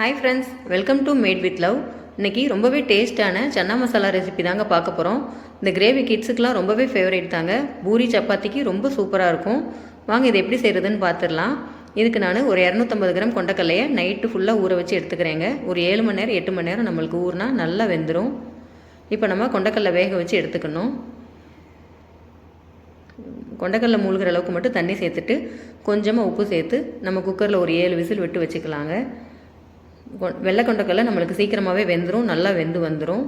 Hi friends welcome to made with love இன்னைக்கு ரொம்பவே டேஸ்ட்டான சன்னா மசாலா ரெசிபி தாங்க பார்க்க போகிறோம் இந்த கிரேவி கிட்ஸுக்கெலாம் ரொம்பவே ஃபேவரேட் தாங்க. பூரி சப்பாத்திக்கு ரொம்ப சூப்பராக இருக்கும். வாங்க இது எப்படி செய்கிறதுன்னு பார்த்துடலாம். இதுக்கு நான் ஒரு இரநூத்தம்பது கிராம் கொண்டக்கல்லையை நைட்டு ஃபுல்லாக ஊற வச்சு எடுத்துக்கிறேங்க. ஒரு ஏழு மணி நேரம் எட்டு மணி நேரம் நம்மளுக்கு ஊறினா நல்லா வெந்துடும் இப்போ நம்ம கொண்டக்கல்லை வேக வச்சு எடுத்துக்கணும். கொண்டக்கடலை மூழ்கிற அளவுக்கு மட்டும் தண்ணி சேர்த்துட்டு கொஞ்சமாக உப்பு சேர்த்து நம்ம குக்கரில் ஒரு ஏழு விசில் விட்டு வச்சுக்கலாங்க. வெள்ளை கொண்டக்கடலை நம்மளுக்கு சீக்கிரமாகவே வெந்துடும் நல்லா வெந்து வந்துடும்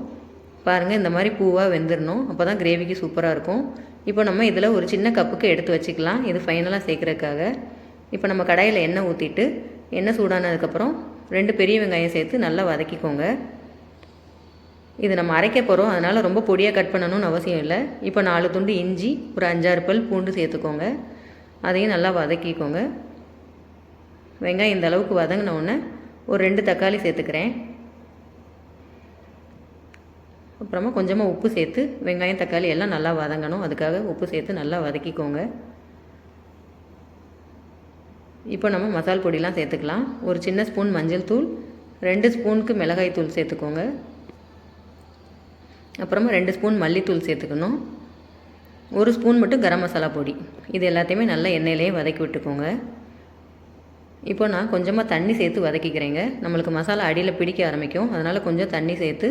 பாருங்கள் இந்த மாதிரி பூவாக வெந்துடணும் அப்போ தான் கிரேவிக்கு சூப்பராக இருக்கும். இப்போ நம்ம இதில் ஒரு சின்ன கப்புக்கு எடுத்து வச்சுக்கலாம். இது ஃபைனலாக சேர்க்குறதுக்காக. இப்போ நம்ம கடாயில் எண்ணெய் ஊற்றிட்டு எண்ணெய் சூடானதுக்கப்புறம் ரெண்டு பெரிய வெங்காயம் சேர்த்து நல்லா வதக்கிக்கோங்க. இது நம்ம அரைக்க போகிறோம் அதனால் ரொம்ப பொடியாக கட் பண்ணணும்னு அவசியம் இல்லை. இப்போ நாலு துண்டு இஞ்சி ஒரு அஞ்சாறு பல் பூண்டு சேர்த்துக்கோங்க. அதையும் நல்லா வதக்கிக்கோங்க. வெங்காயம் இந்த அளவுக்கு வதங்கினோடனே ஒரு ரெண்டு தக்காளி சேர்த்துக்கிறேன். அப்புறமா கொஞ்சமாக உப்பு சேர்த்து வெங்காயம் தக்காளி எல்லாம் நல்லா வதங்கணும். அதுக்காக உப்பு சேர்த்து நல்லா வதக்கிக்கோங்க. இப்போ நம்ம மசால் பொடிலாம் சேர்த்துக்கலாம். ஒரு சின்ன ஸ்பூன் மஞ்சள் தூள் ரெண்டு ஸ்பூனுக்கு மிளகாய் தூள் சேர்த்துக்கோங்க. அப்புறமா ரெண்டு ஸ்பூன் மல்லித்தூள் சேர்த்துக்கணும். ஒரு ஸ்பூன் மட்டும் கரம் மசாலா பொடி. இது எல்லாத்தையுமே நல்லா எண்ணெயிலேயே வதக்கி விட்டுக்கோங்க. இப்போ நான் கொஞ்சமாக தண்ணி சேர்த்து வதக்கிக்கிறேங்க. நம்மளுக்கு மசாலா அடியில் பிடிக்க ஆரம்பிக்கும். அதனால் கொஞ்சம் தண்ணி சேர்த்து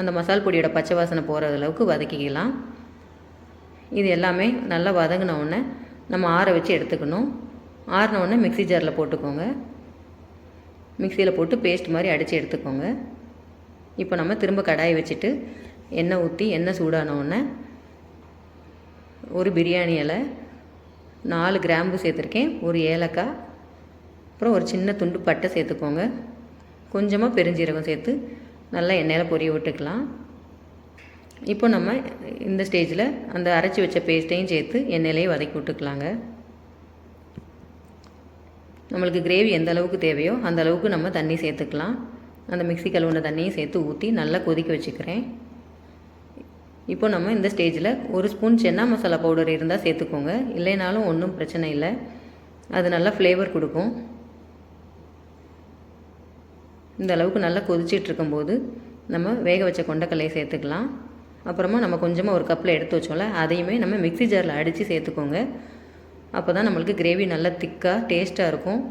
அந்த மசால் பொடியோட பச்சை வாசனை போகிற அளவுக்கு வதக்கிக்கலாம். இது எல்லாமே நல்லா வதங்கின உடனே நம்ம ஆற வச்சு எடுத்துக்கணும். ஆறின உடனே மிக்ஸி ஜாரில் போட்டுக்கோங்க. மிக்சியில் போட்டு பேஸ்ட் மாதிரி அடித்து எடுத்துக்கோங்க. இப்போ நம்ம திரும்ப கடாயை வச்சுட்டு எண்ணெய் ஊற்றி எண்ணெய் சூடான உடனே ஒரு பிரியாணி இலை நாலு கிராம்பு சேர்த்துருக்கேன் ஒரு ஏலக்காய் அப்புறம் ஒரு சின்ன துண்டு பட்டை சேர்த்துக்கோங்க. கொஞ்சமாக பெருஞ்சீரகம் சேர்த்து நல்லா எண்ணெயில் பொரிய விட்டுக்கலாம். இப்போ நம்ம இந்த ஸ்டேஜில் அந்த அரைச்சி வச்ச பேஸ்ட்டையும் சேர்த்து எண்ணெயிலேயே வதக்கி விட்டுக்கலாங்க. நம்மளுக்கு கிரேவி எந்த அளவுக்கு தேவையோ அந்த அளவுக்கு நம்ம தண்ணி சேர்த்துக்கலாம். அந்த மிக்ஸி கழுவுன தண்ணியும் சேர்த்து ஊற்றி நல்லா கொதிக்க வச்சுக்கிறேன். இப்போ நம்ம இந்த ஸ்டேஜில் ஒரு ஸ்பூன் சென்னா மசாலா பவுடர் இருந்தால் சேர்த்துக்கோங்க. இல்லைனாலும் ஒன்றும் பிரச்சனை இல்லை. அது நல்லா ஃப்ளேவர் கொடுக்கும். இந்த அளவுக்கு நல்லா கொதிச்சிட்டு இருக்கும்போது நம்ம வேக வச்ச கொண்டக்கல்லையை சேர்த்துக்கலாம். அப்புறமா நம்ம கொஞ்சமாக ஒரு கப்பில் எடுத்து வச்சோம்ல அதையுமே நம்ம மிக்ஸி ஜாரில் அடித்து சேர்த்துக்கோங்க. அப்போ தான் நம்மளுக்கு கிரேவி நல்லா திக்காக டேஸ்ட்டாக இருக்கும்.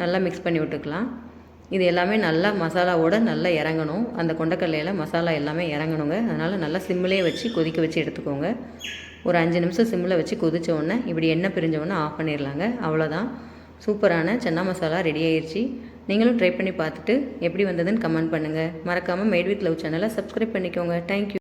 நல்லா மிக்ஸ் பண்ணி விட்டுக்கலாம். இது எல்லாமே நல்லா மசாலாவோட நல்லா இறங்கணும். அந்த கொண்டக்கல்லையில் மசாலா எல்லாமே இறங்கணுங்க. அதனால் நல்லா சிம்மிலே வச்சு கொதிக்க வச்சு எடுத்துக்கோங்க. ஒரு அஞ்சு நிமிஷம் சிம்மில் வச்சு கொதித்த உடனே இப்படி எண்ணெய் பிரிஞ்ச உடனே ஆஃப் பண்ணிடலாங்க அவ்வளோதான் சூப்பரான சன்னா மசாலா ரெடி ஆயிடுச்சு நீங்களும் ட்ரை பண்ணி பார்த்துட்டு எப்படி வந்ததுன்னு கமெண்ட் பண்ணுங்கள் மறக்காமல் மேட் வித் லவ் சேனலை சப்ஸ்கிரைப் பண்ணிக்கோங்க. Thank you